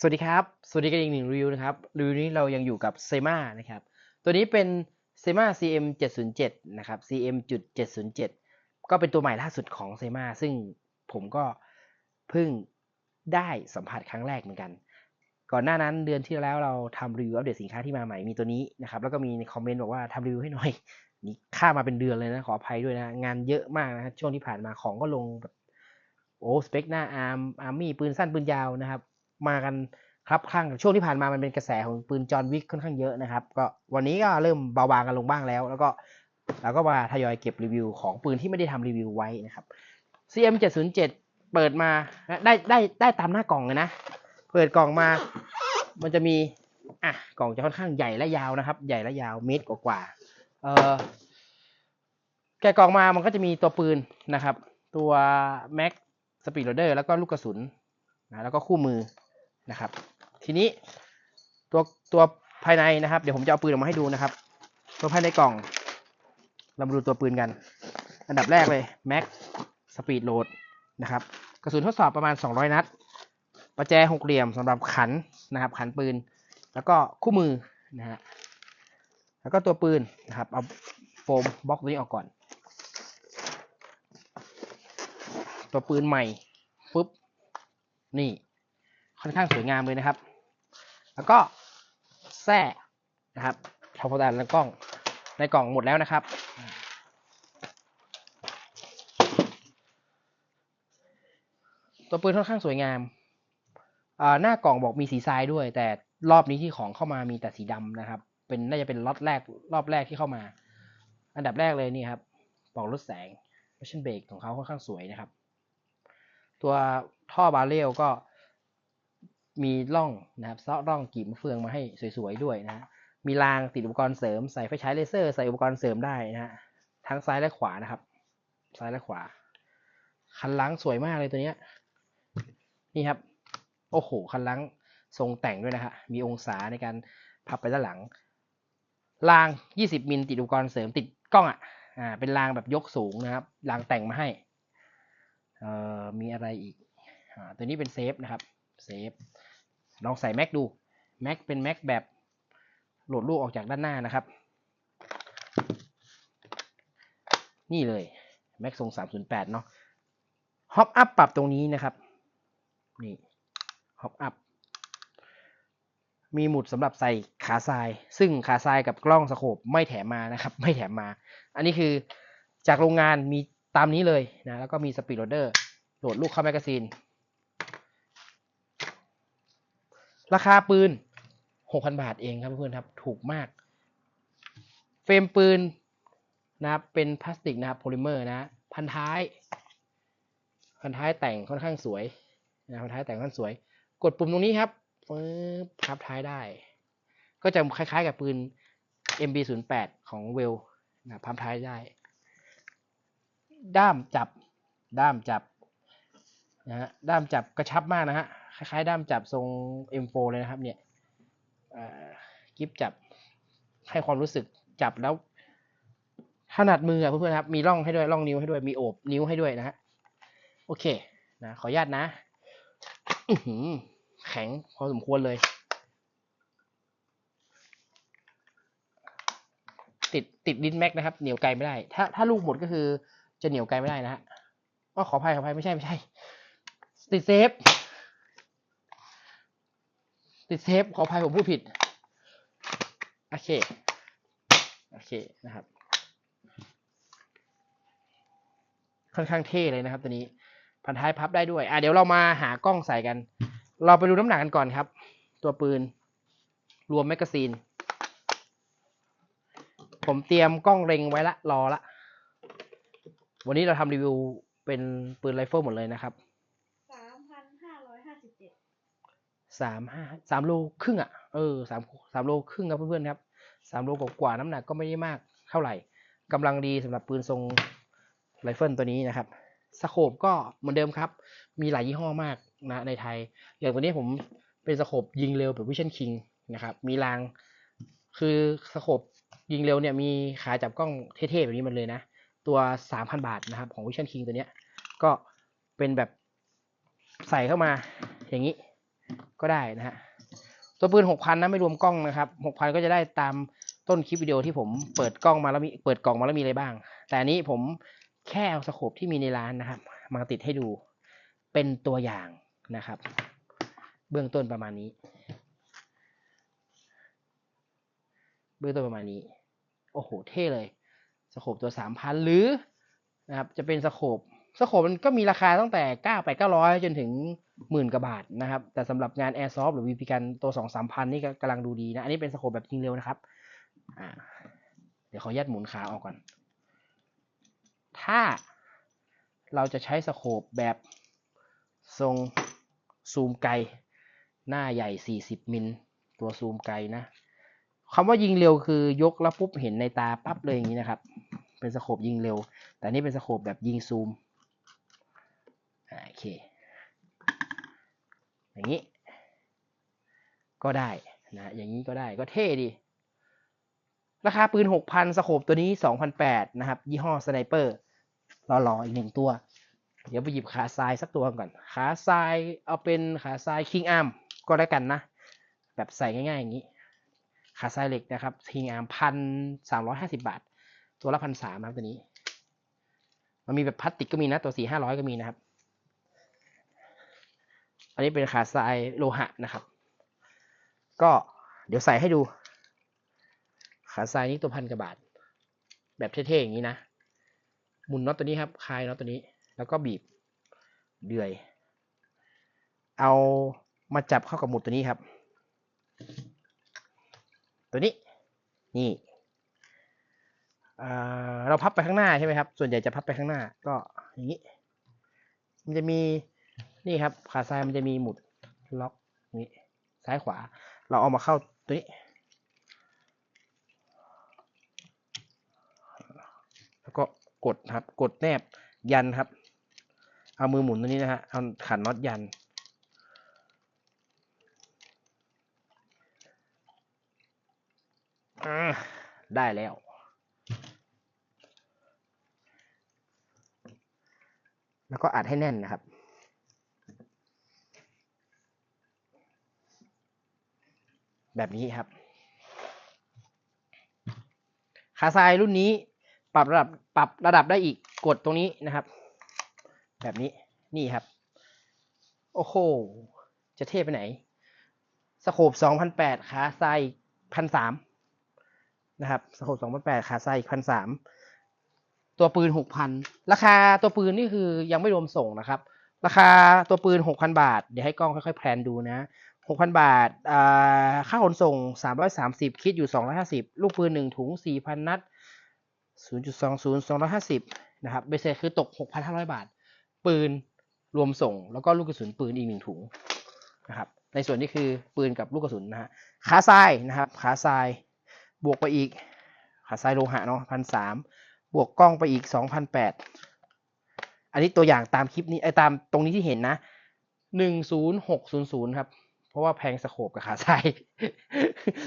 สวัสดีครับ สวัสดีกันอีกหนึ่งรีวิวนะครับ รีวิวนี้เรายังอยู่กับเซมานะครับ ตัวนี้เป็นเซมา CM 707นะครับ CM จุด707ก็เป็นตัวใหม่ล่าสุดของเซมาซึ่งผมก็เพิ่งได้สัมผัสครั้งแรกเหมือนกัน ก่อนหน้านั้นเดือนที่แล้วเราทำรีวิวอัปเดตสินค้าที่มาใหม่มีตัวนี้นะครับ แล้วก็มีในคอมเมนต์บอกว่าทำรีวิวให้หน่อย นี่ค่ามาเป็นเดือนเลยนะ ขออภัยด้วยนะ งานเยอะมากนะช่วงที่ผ่านมาของก็ลงแบบโอ้สเปคหน้าอาร์มอาร์มี่ปืนสั้นปืนยาวนะครับ มากันครับข้างช่วงที่ผ่านมามันเป็นกระแสของปืนจอห์นวิกค่อนข้างเยอะนะครับ ก็วันนี้ก็เริ่มเบาบางกันลงบ้างแล้ว แล้วก็เราก็มาทยอยเก็บรีวิวของปืนที่ไม่ได้ทำรีวิวไว้นะครับ CM 707 เปิดมาได้ได้ได้ตามหน้ากล่องเลยนะ เปิดกล่องมา มันจะมีอะกล่องจะค่อนข้างใหญ่และยาวนะครับ ใหญ่และยาวเมตรกว่าเออแกะกล่องมามันก็จะมีตัวปืนนะครับ ตัวแม็กสปีดโรเดอร์แล้วก็ลูกกระสุนนะแล้วก็คู่มือ นะครับ ทีนี้ตัวตัวภายในนะครับ เดี๋ยวผมจะเอาปืนออกมาให้ดูนะครับ ตัวภายในกล่อง เรามาดูตัวปืนกัน อันดับแรกเลยแม็กสปีดโหลดนะครับ กระสุนทดสอบประมาณ 200 นัด ประแจหกเหลี่ยมสำหรับขันนะครับ ขันปืน แล้วก็คู่มือนะฮะ แล้วก็ตัวปืนนะครับ เอาโฟมบล็อกตัวนี้ออกก่อน ตัวปืนใหม่ปุ๊บ นี่ ค่อนข้างสวยงามเลยนะครับ แล้วก็แส้นะครับทอพอดานและกล้องในกล่องหมดแล้วนะครับ ตัวปืนค่อนข้างสวยงามอ่าหน้ากล่องบอกมีสีทรายด้วย แต่รอบนี้ที่ของเข้ามามีแต่สีดำนะครับ เป็นน่าจะเป็นล็อตแรกรอบแรกที่เข้ามา อันดับแรกเลยนี่ครับปลองลดแสง motion brake ของเขาค่อนข้างสวยนะครับ ตัวท่อบาเรลก็ มีร่องนะครับซอกร่องกีบมะเฟืองมาให้สวยๆด้วยนะมีรางติดอุปกรณ์เสริมใส่ไฟฉายเลเซอร์ใส่อุปกรณ์เสริมได้นะฮะทั้งซ้ายและขวานะครับ ซ้ายและขวา คันล้างสวยมากเลยตัวเนี้ยนี่ครับ โอ้โห คันล้างทรงแต่งด้วยนะฮะมีองศาในการพับไปด้านหลังราง 20มิลติดอุปกรณ์เสริมติดกล้องอะอ่าเป็นรางแบบยกสูงนะครับรางแต่งมาให้เอ่อมีอะไรอีกอ่าตัวนี้เป็นเซฟนะครับเซฟ ลองใส่แม็กดูแม็กเป็นแม็กแบบโหลดลูกออกจากด้านหน้านะครับ นี่เลยแม็กทรง308 เนาะฮอปอัพปรับตรงนี้นะครับ นี่ฮอปอัพมีหมุดสำหรับใส่ขาทราย ซึ่งขาทรายกับกล้องสโคปไม่แถมมานะครับ ไม่แถมมา อันนี้คือจากโรงงานมีตามนี้เลยนะ แล้วก็มีสปีดโหลดเดอร์โหลดลูกเข้าแมกกาซีน ราคาปืน 6,000 บาทเองครับเพื่อนครับ ถูกมาก เฟรมปืนนะครับเป็นพลาสติกนะครับโพลิเมอร์นะ พันท้าย พันท้ายแต่งค่อนข้างสวยนะพันท้ายแต่งค่อนข้างสวย กดปุ่มตรงนี้ครับปึ๊บพับท้ายได้ ก็จะคล้ายๆกับปืน MB08 ของเวลนะพับท้ายได้ ด้ามจับ ด้ามจับนะฮะด้ามจับกระชับมากนะฮะ คล้ายๆด้ามจับทรง M4 เลยนะครับ เนี่ยกิฟจับให้ความรู้สึกจับแล้วถนัดมือเพื่อนๆครับ มีร่องให้ด้วยร่องนิ้วให้ด้วยมีโอบนิ้วให้ด้วยนะฮะโอเคนะขออนุญาตนะแข็งพอสมควรเลย ติดติดดินแม็กนะครับ เหนียวไกลไม่ได้ ถ้าถ้าลูกหมดก็คือจะเหนียวไกลไม่ได้นะฮะก็ขออภัยขออภัยไม่ใช่ไม่ใช่ ติดเซฟ ติดเซฟขออภัยผมพูดผิด โอเค โอเคนะครับ ค่อนข้างเท่เลยนะครับตัวนี้ พันท้ายพับได้ด้วย อะเดี๋ยวเรามาหากล้องใส่กัน เราไปดูน้ำหนักกันก่อนครับ ตัวปืน รวมแมกกาซีน ผมเตรียมกล้องเล็งไว้ละ รอละ วันนี้เราทำรีวิวเป็นปืนไรเฟิลหมดเลยนะครับ สามพันห้าร้อยห้าสิบเจ็ด สามห้าสามโลครึ่งอะเออสามสามโลครึ่งครับเพื่อนๆครับสามโลกว่าๆน้ำหนักก็ไม่ได้มากเท่าไหร่กำลังดีสำหรับปืนทรงไรเฟิลตัวนี้นะครับสโคปก็เหมือนเดิมครับ มีหลายยี่ห้อมากนะในไทย อย่างตัวนี้ผมเป็นสโคปยิงเร็วแบบวิชั่นคิงนะครับ มีราง คือสโคปยิงเร็วเนี่ยมีขาจับกล้องเท่ๆแบบนี้มันเลยนะ ตัวสามพันบาทนะครับ ของวิชั่นคิงตัวเนี้ยก็เป็นแบบใส่เข้ามาอย่างนี้ ก็ได้นะฮะตัวปืนหกพันนะไม่รวมกล้องนะครับหกพันก็จะได้ตามต้นคลิปวิดีโอที่ผมเปิดกล้องมาแล้วมีเปิดกล่องมาแล้วมีอะไรบ้าง แต่อันนี้ผมแค่เอาสโคปที่มีในร้านนะครับ มาติดให้ดูเป็นตัวอย่างนะครับ เบื้องต้นประมาณนี้ เบื้องต้นประมาณนี้ โอ้โหเท่เลยสโคปตัวสามพันหรือนะครับจะเป็นสโคปสโคปมันก็มีราคาตั้งแต่เก้าไปเก้าร้อยจนถึง หมื่นกว่าบาทนะครับ แต่สำหรับงาน Airsoft หรือ VP กันตัวสองสามพันนี่กำลังดูดีนะ อันนี้เป็นสโคปแบบยิงเร็วนะครับเดี๋ยวขออนุญาตหมุนขาออกก่อน ถ้าเราจะใช้สโคปแบบทรงซูมไกล หน้าใหญ่ 40 มิล ตัวซูมไกลนะคำว่ายิงเร็วคือยกแล้วปุ๊บเห็นในตาปั๊บเลยอย่างนี้นะครับ เป็นสโคปยิงเร็ว แต่นี่เป็นสโคปแบบยิงซูมโอเค อย่างนี้ ก็ได้นะอย่างนี้ก็ได้ก็เท่ดี ราคาปืน 6,000สโคปตัวนี้2,008นะครับ ยี่ห้อสไนเปอร์รอๆอีกหนึ่งตัว เดี๋ยวไปหยิบขาทรายสักตัวก่อน ขาทรายเอาเป็นขาทรายคิงอาร์มก็แล้วกันนะ แบบใส่ง่ายๆอย่างนี้ ขาทรายเหล็กนะครับคิงอาร์มพันสามร้อยห้าสิบาท ตัวละพันสามนะครับตัวนี้ มันมีแบบพลาสติกก็มีนะ ตัวสี่ห้าร้อยก็มีนะครับ อันนี้เป็นขาทรายโลหะนะครับ ก็เดี๋ยวใส่ให้ดู ขาทรายนี่ตัวพันกว่าบาท แบบเท่ๆอย่างนี้นะ หมุนน็อตตัวนี้ครับ คลายน็อตตัวนี้ แล้วก็บีบเดือย เอามาจับเข้ากับหมุดตัวนี้ครับ ตัวนี้ นี่เราพับไปข้างหน้าใช่ไหมครับ ส่วนใหญ่จะพับไปข้างหน้า ก็อย่างนี้ มันจะมี นี่ครับ ขาซ้ายมันจะมีหมุดล็อกนี้ซ้ายขวา เราเอามาเข้าตัวนี้แล้วก็กดครับ กดแนบยันครับ เอามือหมุนตัวนี้นะฮะเอาขันน็อตยัน ได้แล้วแล้วก็อัดให้แน่นนะครับ แบบนี้ครับขาทรายรุ่นนี้ปรับระดับปรับระดับได้อีกกดตรงนี้นะครับ แบบนี้นี่ครับ โอ้โห จะเทไปไหน สโคบ2008ขาทรายพันสามนะครับสโคบ2008ขาทรายอีกพันสามตัวปืน 6,000 ราคาตัวปืนนี่คือยังไม่รวมส่งนะครับ ราคาตัวปืน 6,000 บาท เดี๋ยวให้กล้องค่อยๆแพลนดูนะ 6,000บาทอ่าค่าขนส่ง330คิดอยู่250ลูกปืน1ถุง4,000นัด0.20 250นะครับเบสเซตคือตก6,500บาท ปืนรวมส่ง แล้วก็ลูกกระสุนปืนอีกหนึ่งถุงนะครับในส่วนนี้คือปืนกับลูกกระสุนนะฮะขาทรายนะครับขาทรายบวกไปอีกขาทรายโลหะเนาะพันสามบวกกล้องไปอีก2,008อันนี้ตัวอย่างตามคลิปนี้ไอ้ตามตรงนี้ที่เห็นนะ10600ครับ ราะว่าแพงสโคปกับขาทราย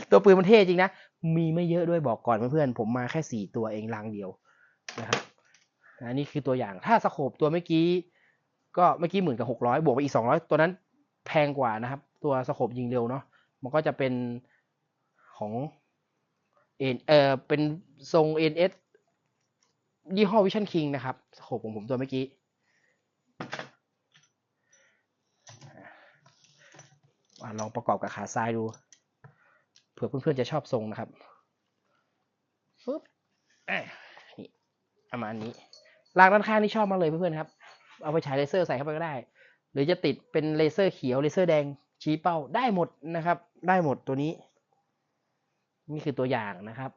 ตัวปืนมันเท่จริงนะ มีไม่เยอะด้วยบอกก่อนเพื่อนๆผมมาแค่สี่ตัวเองลังเดียวนะครับอันนี้คือตัวอย่างถ้าสโคปตัวเมื่อกี้ ก็เมื่อกี้หมื่นกับหกร้อยบวกไปอีกสองร้อยตัวนั้นแพงกว่านะครับ ตัวสโคปยิงเร็วเนาะมันก็จะเป็นของเอ็นเออเป็นทรง NS ยี่ห้อ Vision King นะครับสโคปของผมตัวเมื่อกี้ อะ ลองประกอบกับขาซ้ายดู เผื่อเพื่อนๆจะชอบทรงนะครับปึ๊บอะนี่ประมาณนี้รางด้านข้างนี่ชอบมากเลยเพื่อนๆครับ เอาไปฉายเลเซอร์ใส่เข้าไปก็ได้ หรือจะติดเป็นเลเซอร์เขียวเลเซอร์แดงชี้เป้าได้หมดนะครับ ได้หมดตัวนี้ นี่คือตัวอย่างนะครับ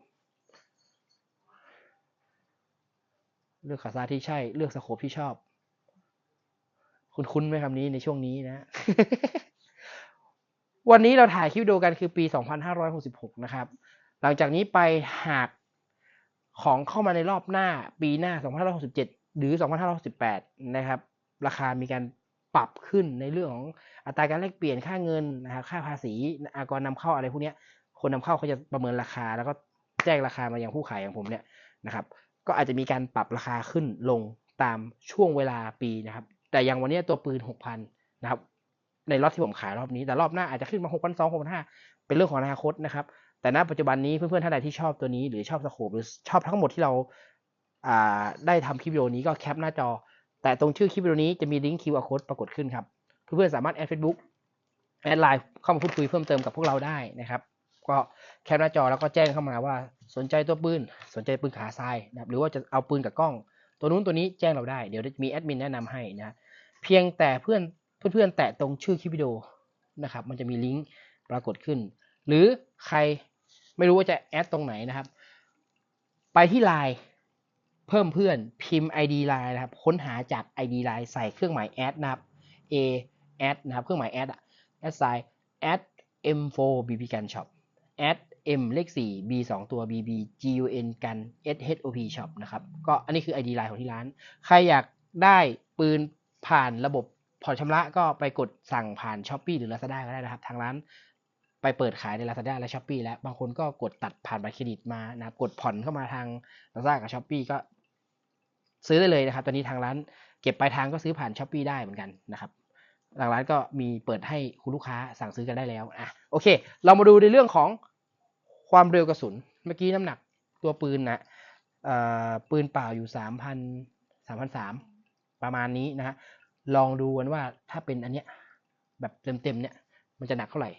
เลือกขาซ้ายที่ใช่เลือกสโคปที่ชอบ คุณคุ้นๆไหมคำนี้ในช่วงนี้นะ วันนี้เราถ่ายคลิปดีโอกันคือปี 2566 นะครับ หลังจากนี้ไปหากของเข้ามาในรอบหน้าปีหน้า 2567 หรือ 2568 นะครับ ราคามีการปรับขึ้นในเรื่องของอัตราการแลกเปลี่ยนค่าเงินนะครับค่าภาษีอากรนำเข้าอะไรพวกนี้คนนำเข้าเขาจะประเมินราคา แล้วก็แจ้งราคามาอยังผู้ขายอย่างผมเนี่ยนะครับ ก็อาจจะมีการปรับราคาขึ้นลงตามช่วงเวลาปีนะครับ แต่อย่างวันนี้ตัวปืน 6,000 นะครับ ในล็อตที่ผมขายรอบนี้ แต่รอบหน้าอาจจะขึ้นมาหกพันสองหกพันห้าเป็นเรื่องของอนาคตนะครับ แต่ณปัจจุบันนี้เพื่อนๆท่านใดที่ชอบตัวนี้ หรือชอบสโคปหรือชอบทั้งหมดที่เราได้ทำคลิปวิดีโอนี้ก็แคปหน้าจอ แต่ตรงชื่อคลิปวิดีโอนี้จะมีลิงก์ QR code ปรากฏขึ้นครับ เพื่อนๆสามารถแอด Facebook แอดไลน์เข้ามาพูดคุยเพิ่มเติมกับพวกเราได้นะครับ ก็แคปหน้าจอแล้วก็แจ้งเข้ามาว่าสนใจตัวปืนสนใจปืนขาทรายนะครับหรือว่าจะเอาปืนกับกล้อง ตัวนู้นตัวนี้แจ้งเราได้เดี๋ยวจะมีแอดมินแนะนำให้นะเพียงแต่เพื่อน เพื่อนๆ แตะตรงชื่อคลิปวิดีโอนะครับ มันจะมีลิงก์ปรากฏขึ้น หรือใครไม่รู้ว่าจะแอดตรงไหนนะครับ ไปที่ไลน์เพิ่มเพื่อนพิมพ์ ID ไลน์นะครับ ค้นหาจาก ID ไลน์ใส่เครื่องหมายแอดนะครับ A แอดนะครับ เครื่องหมายแอดอะแอดไซน์แอด M4 BB Gun Shop แอด M เลข 4 B 2 ตัว BB GUN กัน SHOP Shop นะครับ ก็อันนี้คือ ID ไลน์ของที่ร้าน ใครอยากได้ปืนผ่านระบบ ผ่อนชำระก็ไปกดสั่งผ่าน s h อ p e e หรือ Lazada ก็ได้นะครับ ทางร้านไปเปิดขายใน Lazada และ s h อ p e e แล้ว บางคนก็กดตัดผ่านบัตรเครดิตมานะครับกดผ่อนเข้ามาทาง Lazada กับ s h อ p e e ก็ ซื้อได้เลยนะครับ ตอนนี้ทางร้านเก็บปลายทางก็ซื้อผ่าน s h อ p e e ได้เหมือนกันนะครับทางร้านก็มีเปิดให้คุณลูกค้าสั่งซื้อกันได้แล้วอะโอเค เรามาดูในเรื่องของความเร็วกระสุน เมื่อกี้น้ำหนักตัวปืนนะเอ่อปืนเปล่าอยู่สามพันสามพันสามประมาณนี้นะฮะ ลองดูกันว่าถ้าเป็นอันเนี้ยแบบเต็มๆเนี่ยมันจะหนักเท่าไหร่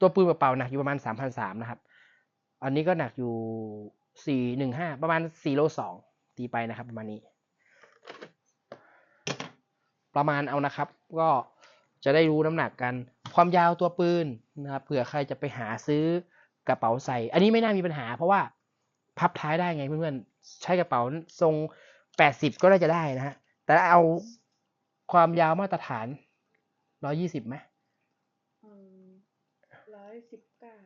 ตัวปืนเปล่าๆหนักอยู่ประมาณสามพันะครับ อันนี้ก็หนักอยู่สี่หนึ่งห้าประมาณสี่โลสองตีไปนะครับประมาณนี้ ประมาณเอานะครับ ก็จะได้รู้น้ำหนักกัน ความยาวตัวปืนนะครับ เผื่อใครจะไปหาซื้อ กระเป๋าใส่ อันนี้ไม่น่ามีปัญหา เพราะว่าพับท้ายได้ไงเพื่อนๆใช้กระเป๋าทรงแปดสิบก็น่าจะได้นะฮะแต่ถ้าเอาความยาวมาตรฐานร้อยี่สิบไหมร้อยสิบเก้า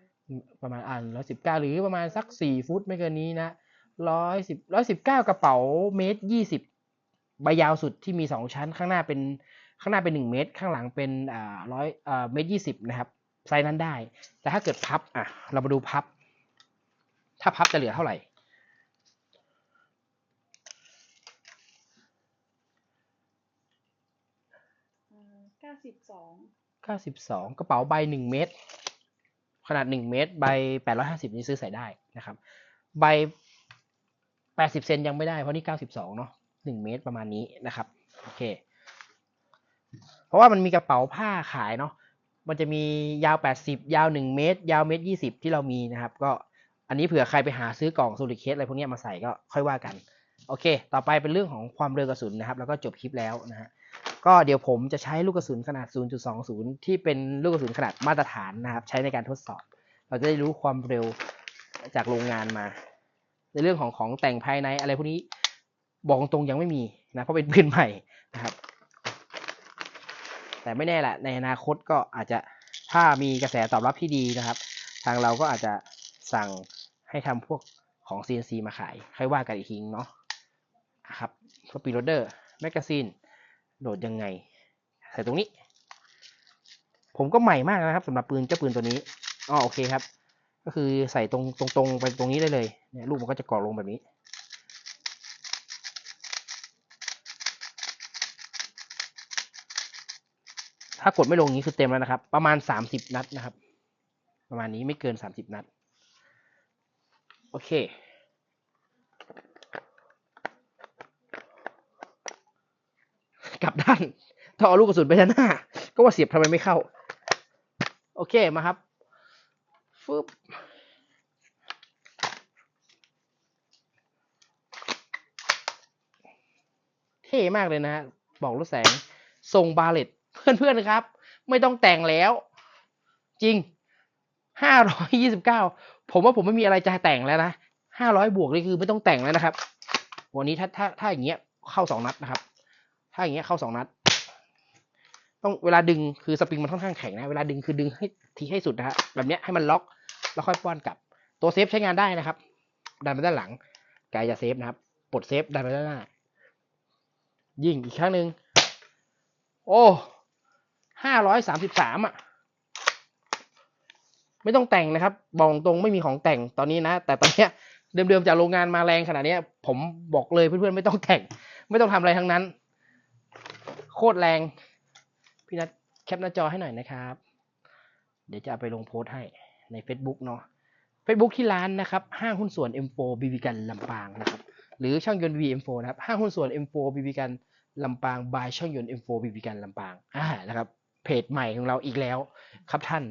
ประมาณอ่านร้อยสิบเก้าหรือประมาณสักสี่ฟุตไม่เกินนี้นะร้อยสิบร้อยสิบเก้ากระเป๋าเมตรยี่สิบใบยาวสุดที่มีสองชั้นข้างหน้าเป็นข้างหน้าเป็นหนึ่งเมตร ข้างหลังเป็นอ่าร้อยอ่าเมตรยี่สิบนะครับ ไซส์นั้นได้ แต่ถ้าเกิดพับอะเรามาดูพับ ถ้าพับจะเหลือเท่าไหร่ เก้าสิบสองเก้าสิบสองกระเป๋าใบหนึ่งเมตร ขนาดหนึ่งเมตร ใบแปดร้อยห้าสิบนี่ซื้อใส่ได้นะครับ ใบแปดสิบเซนยังไม่ได้เพราะนี่เก้าสิบสองเนาะหนึ่งเมตรประมาณนี้นะครับ โอเค เพราะว่ามันมีกระเป๋าผ้าขายเนาะ มันจะมียาวแปดสิบยาวหนึ่งเมตร ยาวเมตรยี่สิบที่เรามีนะครับ ก็อันนี้เผื่อใครไปหาซื้อกล่องโซลิเคสอะไรพวกนี้มาใส่ก็ค่อยว่ากัน โอเค ต่อไปเป็นเรื่องของความเร็วกระสุนนะครับ แล้วก็จบคลิปแล้วนะฮะ ก็เดี๋ยวผมจะใช้ลูกกระสุนขนาด 0.20 ที่เป็นลูกกระสุนขนาดมาตรฐานนะครับ ใช้ในการทดสอบ เราจะได้รู้ความเร็วจากโรงงานมา ในเรื่องของของแต่งภายในอะไรพวกนี้บอกตรงยังไม่มีนะ เพราะเป็นปืนใหม่นะครับ แต่ไม่แน่แหละในอนาคตก็อาจจะถ้ามีกระแสตอบรับที่ดีนะครับ ทางเราก็อาจจะสั่งให้ทำพวกของ CNC มาขายค่อยว่ากันอีกทีเนาะครับสปีดโรเดอร์แมกกาซีนโหลดยังไง ใส่ตรงนี้ ผมก็ใหม่มากนะครับสำหรับปืนเจ้าปืนตัวนี้อ๋อโอเคครับ ก็คือใส่ตรงตรงตรงไปตรงนี้ได้เลยเนี่ยลูกมันก็จะกรอกลงแบบนี้ ถ้ากดไม่ลงอย่างนี้คือเต็มแล้วนะครับ ประมาณสามสิบนัดนะครับ ประมาณนี้ไม่เกินสามสิบนัด โอเค กลับด้านต้องเอาลูกกระสุนไปด้านหน้า ก็ว่าเสียบทำไมไม่เข้า โอเคมาครับฟึบเท่มากเลยนะฮะบอกรถแสงทรงบาเลต เพื่อนๆครับ ไม่ต้องแต่งแล้ว จริงห้าร้อยยี่สิบเก้าผมว่าผมไม่มีอะไรจะแต่งแล้วนะห้าร้อยบวกนี่คือไม่ต้องแต่งแล้วนะครับ วันนี้ถ้าถ้าถ้าอย่างเงี้ยเข้าสองนัดนะครับ ถ้าอย่างเงี้ยเข้าสองนัด ต้องเวลาดึงคือสปริงมันค่อนข้างแข็งนะ เวลาดึงคือดึงให้ทีให้สุดนะฮะแบบเนี้ยให้มันล็อกแล้วค่อยป้อนกลับ ตัวเซฟใช้งานได้นะครับ ดันไปด้านหลังกายจะเซฟนะครับปลดเซฟดันไปด้านหน้า ยิงอีกครั้งหนึ่งโอ้ ห้าร้อยสามสิบสามอะ ไม่ต้องแต่งนะครับ บอกตรงไม่มีของแต่งตอนนี้นะ แต่ตอนเนี้ยเดิมๆจากโรงงานมาแรงขนาดนี้ผมบอกเลยเพื่อนๆไม่ต้องแต่ง ไม่ต้องทำอะไรทั้งนั้น โคตรแรง พี่นัทแคปหน้าจอให้หน่อยนะครับ เดี๋ยวจะไปลงโพสต์ให้ใน Facebook เนาะ Facebook ที่ร้านนะครับ ห้างหุ้นส่วน M4 BB กันลำปางนะครับ หรือช่างยนต์ BM4 นะครับ ห้างหุ้นส่วน M4 BB กันลำปาง บายช่างยนต์ M4 BB กันลำปาง อ่า นะครับ เพจใหม่ของเราอีกแล้ว ครับท่าน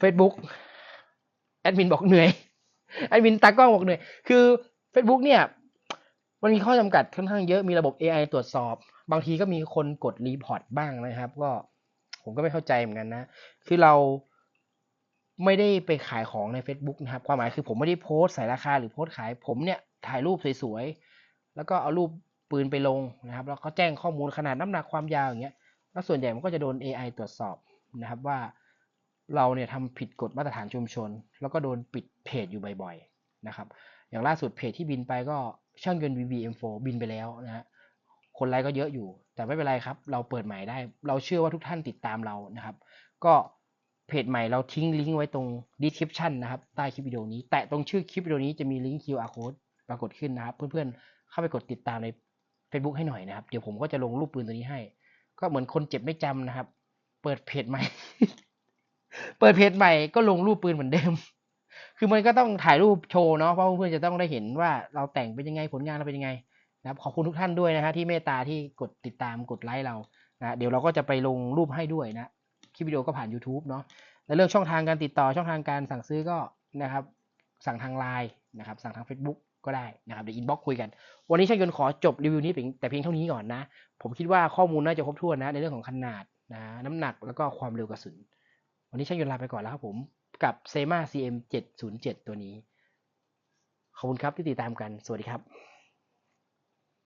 Facebook แอดมินบอกเหนื่อยแอดมินตากล้องบอกเหนื่อย คือ Facebook เนี่ย มันมีข้อจำกัดค่อนข้างเยอะมีระบบ AI ตรวจสอบ บางทีก็มีคนกดรีพอร์ตบ้างนะครับ ก็ผมก็ไม่เข้าใจเหมือนกันนะ คือเราไม่ได้ไปขายของใน Facebook นะครับ ความหมายคือผมไม่ได้โพสต์ใส่ราคาหรือโพสต์ขายผมเนี่ยถ่ายรูปสวยๆ แล้วก็เอารูปปืนไปลงนะครับ แล้วก็แจ้งข้อมูลขนาดน้ำหนักความยาวอย่างเงี้ย แล้วส่วนใหญ่มันก็จะโดน AI ตรวจสอบนะครับว่าเราเนี่ยทำผิดกฎมาตรฐานชุมชน แล้วก็โดนปิดเพจอยู่บ่อยๆนะครับ อย่างล่าสุดเพจที่บินไปก็ช่างยนต์ VBM4 บินไปแล้วนะฮะคนไลค์ก็เยอะอยู่ แต่ไม่เป็นไรครับ เราเปิดใหม่ได้ เราเชื่อว่าทุกท่านติดตามเรานะครับ ก็เพจใหม่เราทิ้งลิงก์ไว้ตรง description นะครับ ใต้คลิปวิดีโอนี้ แตะตรงชื่อคลิปวิดีโอนี้จะมีลิงก์ QR code ปรากฏขึ้นนะครับ เพื่อนๆเข้าไปกดติดตามใน Facebook ให้หน่อยนะครับ เดี๋ยวผมก็จะลงรูปปืนตัวนี้ให้ ก็เหมือนคนเจ็บไม่จำนะครับ เปิดเพจใหม่ เปิดเพจใหม่ก็ลงรูปปืนเหมือนเดิม คือมันก็ต้องถ่ายรูปโชว์เนาะเพราะเพื่อนๆจะต้องได้เห็นว่าเราแต่งเป็นยังไงผลงานเราเป็นยังไงนะครับขอบคุณทุกท่านด้วยนะฮะที่เมตตาที่กดติดตามกดไลค์เรานะเดี๋ยวเราก็จะไปลงรูปให้ด้วยนะคลิปวิดีโอก็ผ่าน YouTube เนาะแล้วเรื่องช่องทางการติดต่อช่องทางการสั่งซื้อก็นะครับ สั่งทางไลน์นะครับ สั่งทาง Facebook ก็ได้นะครับเดี๋ยวอินบ็อกคุยกัน วันนี้ช่างยนต์ขอจบรีวิวนี้เพียงแต่เพียงเท่านี้ก่อนนะ ผมคิดว่าข้อมูลน่าจะครบถ้วนนะ ในเรื่องของขนาดนะน้ำหนักแล้วก็ความเร็วกระสุน วันนี้ช่างยนต์ลาไปก่อนแล้วครับผมกับเซมา CM 707ตัวนี้ ขอบคุณครับที่ติดตามกัน สวัสดีครับ